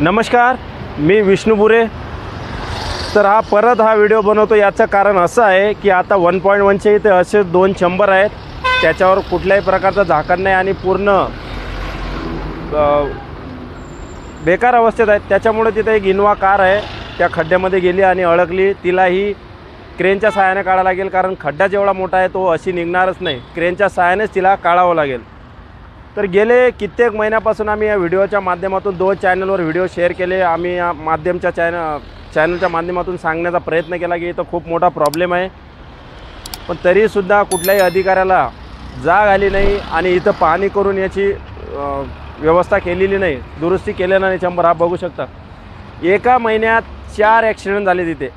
नमस्कार मी विष्णू बुरे. तर हा परत हा व्हिडिओ बनवतो याचं कारण असं आहे की आता वन पॉईंट वनचे इथे असे दोन चंबर आहेत. त्याच्यावर कुठल्याही प्रकारचं झाकण नाही आणि पूर्ण बेकार अवस्थेत आहेत. त्याच्यामुळे तिथे एक इनोवा कार आहे. त्या खड्ड्यामध्ये गेली आणि अडकली. तिलाही क्रेनच्या सहाय्याने काढावं लागेल कारण खड्डा जेवढा मोठा आहे तो अशी निघणारच नाही. क्रेनच्या सहाय्यानेच तिला काढावं लागेल. तर गेले कित्येक महिन्यापासून आम्ही या व्हिडिओच्या माध्यमातून दोन चॅनलवर व्हिडिओ शेअर केले. आम्ही या माध्यमच्या चॅन चॅनलच्या माध्यमातून सांगण्याचा प्रयत्न केला की इथं खूप मोठा प्रॉब्लेम आहे. पण तरीसुद्धा कुठल्याही अधिकाऱ्याला जाग आली नाही आणि इथं पाहणी करून याची व्यवस्था केलेली नाही. दुरुस्ती केलेला नाही शंभर. हा बघू शकता. एका महिन्यात चार ॲक्सिडेंट झाले तिथे.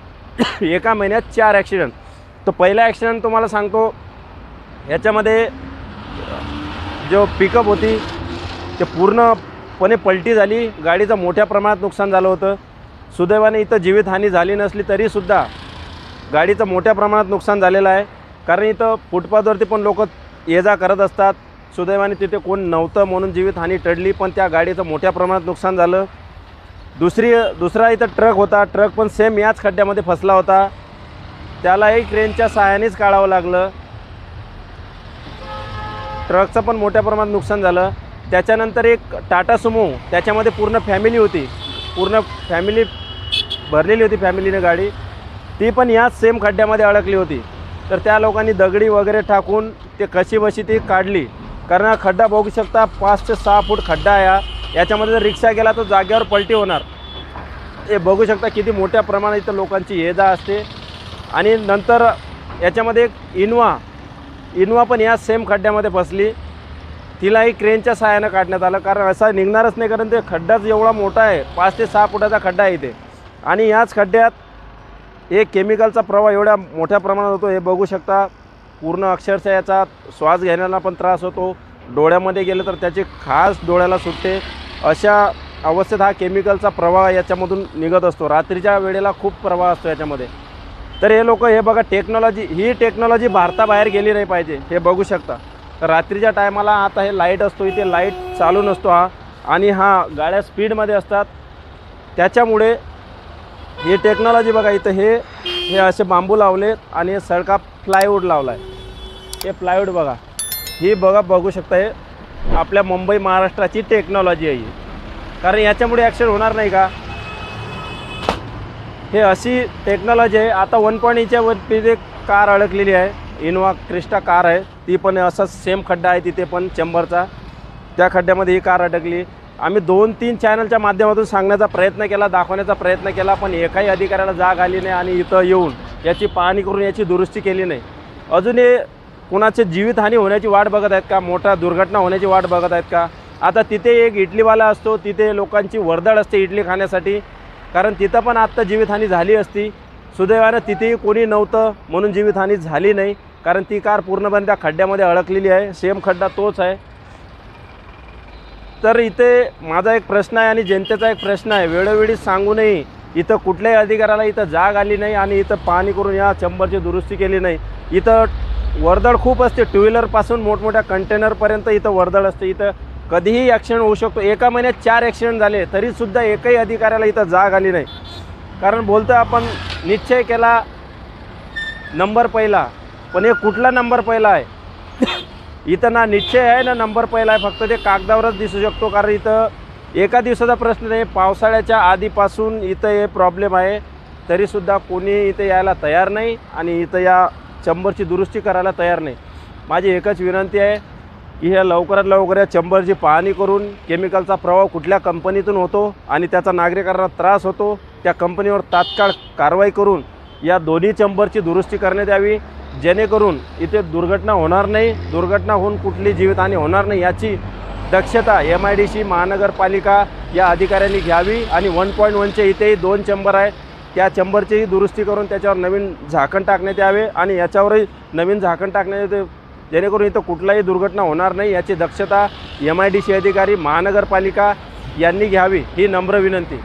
एका महिन्यात चार ॲक्सिडेंट तर पहिला ॲक्सिडेंट तुम्हाला सांगतो ह्याच्यामध्ये जो पिकअप होती ते पूर्णपणे पलटी झाली. गाडीचं मोठ्या प्रमाणात नुकसान झालं होतं. सुदैवाने इथं जीवितहानी झाली नसली तरीसुद्धा गाडीचं मोठ्या प्रमाणात नुकसान झालेलं आहे. कारण इथं फुटपाथवरती पण लोक ये जा करत असतात. सुदैवाने तिथे कोण नव्हतं म्हणून जीवितहानी टळली पण त्या गाडीचं मोठ्या प्रमाणात नुकसान झालं. दुसरी दुसरा इथं ट्रक होता. ट्रक पण सेम याच खड्ड्यामध्ये फसला होता. त्यालाही क्रेनच्या सहाय्यानेच काढावं लागलं. ट्रकचं पण मोठ्या प्रमाणात नुकसान झालं. त्याच्यानंतर एक टाटा सुमो त्याच्यामध्ये पूर्ण फॅमिली होती. पूर्ण फॅमिली भरलेली होती फॅमिलीने गाडी. ती पण याच सेम खड्ड्यामध्ये अडकली होती. तर त्या लोकांनी दगडी वगैरे टाकून ते कशी बशी ती काढली. कारण हा खड्डा बघू शकता पाच ते सहा फूट खड्डा आहे याच्यामध्ये जर रिक्षा गेला तर जागेवर पलटी होणार. हे बघू शकता किती मोठ्या प्रमाणात इथं लोकांची ये जा असते. आणि नंतर याच्यामध्ये एक इनवा इनोवा पण या सेम खड्ड्यामध्ये फसली. तिलाही क्रेनच्या सहाय्यानं काढण्यात आलं. कारण असा निघणारच नाही कारण ते खड्डाच एवढा मोठा आहे. पाच ते सहा फुटाचा खड्डा आहे इथे. आणि याच खड्ड्यात एक केमिकलचा प्रवाह एवढ्या मोठ्या प्रमाणात होतो. हे बघू शकता. पूर्ण अक्षरशः याचा श्वास घेण्याला पण त्रास होतो. डोळ्यामध्ये गेलं तर त्याची खास डोळ्याला सुटते. अशा अवस्थेत हा केमिकलचा प्रवाह याच्यामधून निघत असतो. रात्रीच्या वेळेला खूप प्रवाह असतो याच्यामध्ये. तर हे लोक हे बघा टेक्नॉलॉजी ही टेक्नॉलॉजी भारताबाहेर गेली नाही पाहिजे. हे बघू शकता. तर रात्रीच्या टायमाला आता हे लाइट असतो इथे लाइट चालू नसतो हा. आणि हा गाड्या स्पीडमध्ये असतात. त्याच्यामुळे ही टेक्नॉलॉजी बघा इथं हे हे असे बांबू लावले आणि हे सडका प्लायवूड लावला आहे हे प्लायवूड बघा. ही बघा बघू शकता हे आपल्या मुंबई महाराष्ट्राची टेक्नॉलॉजी आहे कारण याच्यामुळे ॲक्सिडेंट होणार नाही का? हे अशी टेक्नॉलॉजी आहे. आता वन पॉईंट वरती एक कार अडकलेली आहे. इनोवा क्रिस्टा कार आहे. ती पण असाच सेम खड्डा आहे तिथे पण चंबरचा त्या खड्ड्यामध्ये ही कार अडकली. आम्ही दोन तीन चॅनलच्या माध्यमातून सांगण्याचा प्रयत्न केला दाखवण्याचा प्रयत्न केला पण एकाही अधिकाऱ्याला जाग आली नाही आणि इथं येऊन याची पाहणी करून याची दुरुस्ती केली नाही. अजून हे कुणाचे जीवितहानी होण्याची वाट बघत आहेत का? मोठा दुर्घटना होण्याची वाट बघत आहेत का? आता तिथे एक इडलीवाला असतो. तिथे लोकांची वर्दळ असते इडली खाण्यासाठी. कारण तिथं पण आत्ता जीवितहानी झाली असती. सुदैवानं तिथेही कोणी नव्हतं म्हणून जीवितहानी झाली नाही. कारण ती कार पूर्णपणे त्या खड्ड्यामध्ये अडकलेली आहे. सेम खड्डा तोच आहे. तर इथे माझा एक प्रश्न आहे आणि जनतेचा एक प्रश्न आहे. वेळोवेळी सांगूनही इथं कुठल्याही अधिकाऱ्याला इथं जाग आली नाही आणि इथं पाणी करून या चंबरची दुरुस्ती केली नाही. इथं वर्दळ खूप असते. टू व्हीलरपासून मोठमोठ्या कंटेनरपर्यंत इथं वर्दळ असते. इथं कधीही ॲक्सिडेंट होऊ शकतो. एका महिन्यात चार ॲक्सिडेंट झाले तरीसुद्धा एकही अधिकाऱ्याला इथं जाग आली नाही. कारण बोलतो आपण निश्चय केला नंबर पहिला. पण हे कुठला नंबर पहिला आहे? इथं ना निश्चय आहे ना नंबर पहिला आहे. फक्त ते कागदावरच दिसू शकतो. कारण इथं एका दिवसाचा प्रश्न नाही पावसाळ्याच्या आधीपासून इथं हे प्रॉब्लेम आहे. तरीसुद्धा कोणी इथं यायला तयार नाही आणि इथं या चंबरची दुरुस्ती करायला तयार नाही. माझी एकच विनंती आहे की ह्या लवकरात लवकर या चंबरची पाहणी करून केमिकलचा प्रभाव कुठल्या कंपनीतून होतो आणि त्याचा नागरिकांना त्रास होतो त्या कंपनीवर तात्काळ कारवाई करून या दोन्ही चंबरची दुरुस्ती करण्यात यावी जेणेकरून इथे दुर्घटना होणार नाही दुर्घटना होऊन कुठली जीवितहानी होणार नाही याची दक्षता एम आय डी सी महानगरपालिका या अधिकाऱ्यांनी घ्यावी आणि वन पॉईंट वनचे इथेही दोन चंबर आहे. त्या चंबरचीही दुरुस्ती करून त्याच्यावर नवीन झाकण टाकण्यात यावे आणि याच्यावरही नवीन झाकण टाकण्यात जेणेकरून इथं कुठलाही दुर्घटना होणार नाही याची दक्षता एम आय डी सी अधिकारी महानगरपालिका यांनी घ्यावी ही नम्र विनंती.